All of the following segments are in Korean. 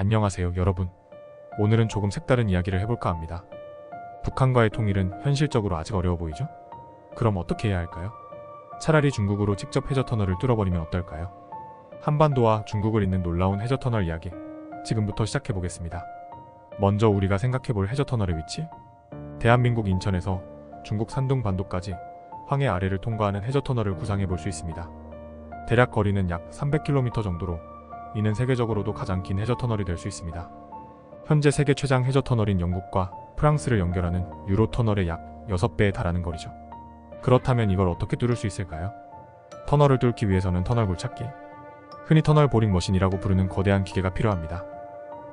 안녕하세요, 여러분. 오늘은 조금 색다른 이야기를 해볼까 합니다. 북한과의 통일은 현실적으로 아직 어려워 보이죠? 그럼 어떻게 해야 할까요? 차라리 중국으로 직접 해저 터널을 뚫어버리면 어떨까요? 한반도와 중국을 잇는 놀라운 해저 터널 이야기. 지금부터 시작해 보겠습니다. 먼저 우리가 생각해 볼 해저 터널의 위치? 대한민국 인천에서 중국 산둥 반도까지 황해 아래를 통과하는 해저 터널을 구상해 볼 수 있습니다. 대략 거리는 약 300km 정도로 이는 세계적으로도 가장 긴 해저 터널이 될 수 있습니다. 현재 세계 최장 해저 터널인 영국과 프랑스를 연결하는 유로 터널의 약 6배에 달하는 거리죠. 그렇다면 이걸 어떻게 뚫을 수 있을까요? 터널을 뚫기 위해서는 터널 굴착기, 흔히 터널 보링 머신이라고 부르는 거대한 기계가 필요합니다.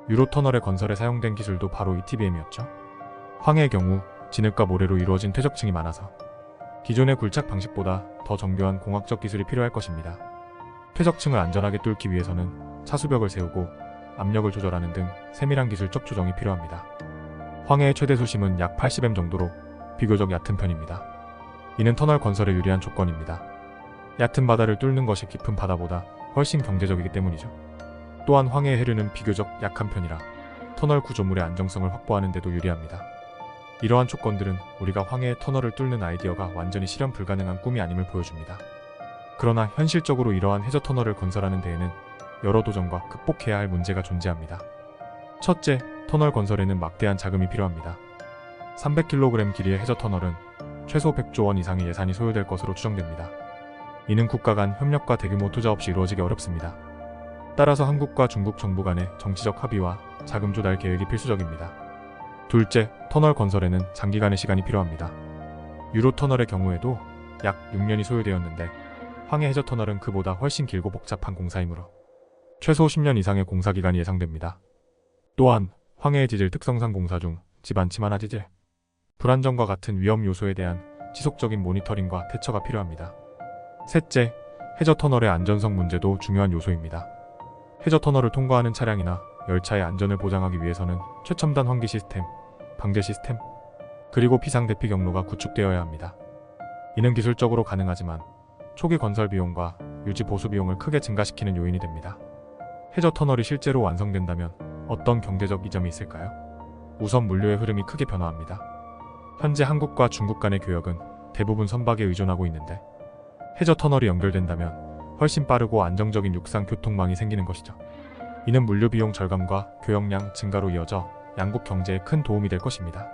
유로 터널의 건설에 사용된 기술도 바로 ETBM이었죠. 황해의 경우 진흙과 모래로 이루어진 퇴적층이 많아서 기존의 굴착 방식보다 더 정교한 공학적 기술이 필요할 것입니다. 퇴적층을 안전하게 뚫기 위해서는 차수벽을 세우고 압력을 조절하는 등 세밀한 기술적 조정이 필요합니다. 황해의 최대 수심은 약 80m 정도로 비교적 얕은 편입니다. 이는 터널 건설에 유리한 조건입니다. 얕은 바다를 뚫는 것이 깊은 바다보다 훨씬 경제적이기 때문이죠. 또한 황해의 해류는 비교적 약한 편이라 터널 구조물의 안정성을 확보하는 데도 유리합니다. 이러한 조건들은 우리가 황해의 터널을 뚫는 아이디어가 완전히 실현 불가능한 꿈이 아님을 보여줍니다. 그러나 현실적으로 이러한 해저 터널을 건설하는 데에는 여러 도전과 극복해야 할 문제가 존재합니다. 첫째, 터널 건설에는 막대한 자금이 필요합니다. 300kg 길이의 해저 터널은 최소 100조 원 이상의 예산이 소요될 것으로 추정됩니다. 이는 국가 간 협력과 대규모 투자 없이 이루어지기 어렵습니다. 따라서 한국과 중국 정부 간의 정치적 합의와 자금 조달 계획이 필수적입니다. 둘째, 터널 건설에는 장기간의 시간이 필요합니다. 유로 터널의 경우에도 약 6년이 소요되었는데 황해 해저 터널은 그보다 훨씬 길고 복잡한 공사이므로 최소 10년 이상의 공사 기간이 예상됩니다. 또한 황해의 지질 특성상 공사 중 집안 치만화 지질, 불안정과 같은 위험 요소에 대한 지속적인 모니터링과 대처가 필요합니다. 셋째, 해저 터널의 안전성 문제도 중요한 요소입니다. 해저 터널을 통과하는 차량이나 열차의 안전을 보장하기 위해서는 최첨단 환기 시스템, 방제 시스템, 그리고 비상 대피 경로가 구축되어야 합니다. 이는 기술적으로 가능하지만 초기 건설 비용과 유지 보수 비용을 크게 증가시키는 요인이 됩니다. 해저 터널이 실제로 완성된다면 어떤 경제적 이점이 있을까요? 우선 물류의 흐름이 크게 변화합니다. 현재 한국과 중국 간의 교역은 대부분 선박에 의존하고 있는데 해저 터널이 연결된다면 훨씬 빠르고 안정적인 육상 교통망이 생기는 것이죠. 이는 물류 비용 절감과 교역량 증가로 이어져 양국 경제에 큰 도움이 될 것입니다.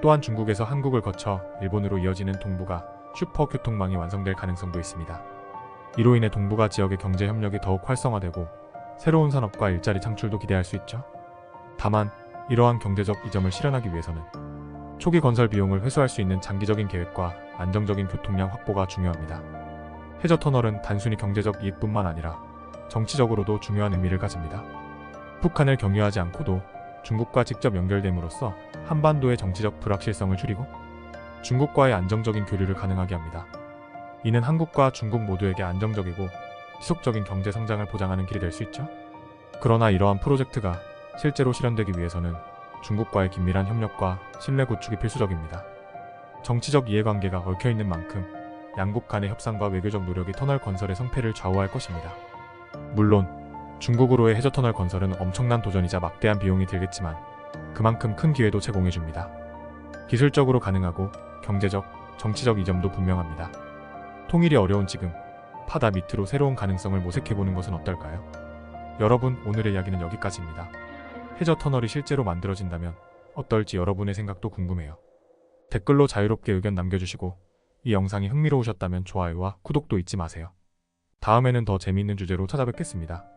또한 중국에서 한국을 거쳐 일본으로 이어지는 동북아 슈퍼 교통망이 완성될 가능성도 있습니다. 이로 인해 동북아 지역의 경제 협력이 더욱 활성화되고 새로운 산업과 일자리 창출도 기대할 수 있죠. 다만 이러한 경제적 이점을 실현하기 위해서는 초기 건설 비용을 회수할 수 있는 장기적인 계획과 안정적인 교통량 확보가 중요합니다. 해저 터널은 단순히 경제적 이익뿐만 아니라 정치적으로도 중요한 의미를 가집니다. 북한을 경유하지 않고도 중국과 직접 연결됨으로써 한반도의 정치적 불확실성을 줄이고 중국과의 안정적인 교류를 가능하게 합니다. 이는 한국과 중국 모두에게 안정적이고 지속적인 경제 성장을 보장하는 길이 될 수 있죠. 그러나 이러한 프로젝트가 실제로 실현되기 위해서는 중국과의 긴밀한 협력과 신뢰 구축이 필수적입니다. 정치적 이해관계가 얽혀 있는 만큼 양국 간의 협상과 외교적 노력이 터널 건설의 성패를 좌우할 것입니다. 물론 중국으로의 해저 터널 건설은 엄청난 도전이자 막대한 비용이 들겠지만 그만큼 큰 기회도 제공해 줍니다. 기술적으로 가능하고 경제적, 정치적 이점도 분명합니다. 통일이 어려운 지금 바다 밑으로 새로운 가능성을 모색해 보는 것은 어떨까요? 여러분, 오늘의 이야기는 여기까지입니다. 해저 터널이 실제로 만들어진다면 어떨지 여러분의 생각도 궁금해요. 댓글로 자유롭게 의견 남겨주시고 이 영상이 흥미로우셨다면 좋아요와 구독도 잊지 마세요. 다음에는 더 재미있는 주제로 찾아뵙겠습니다.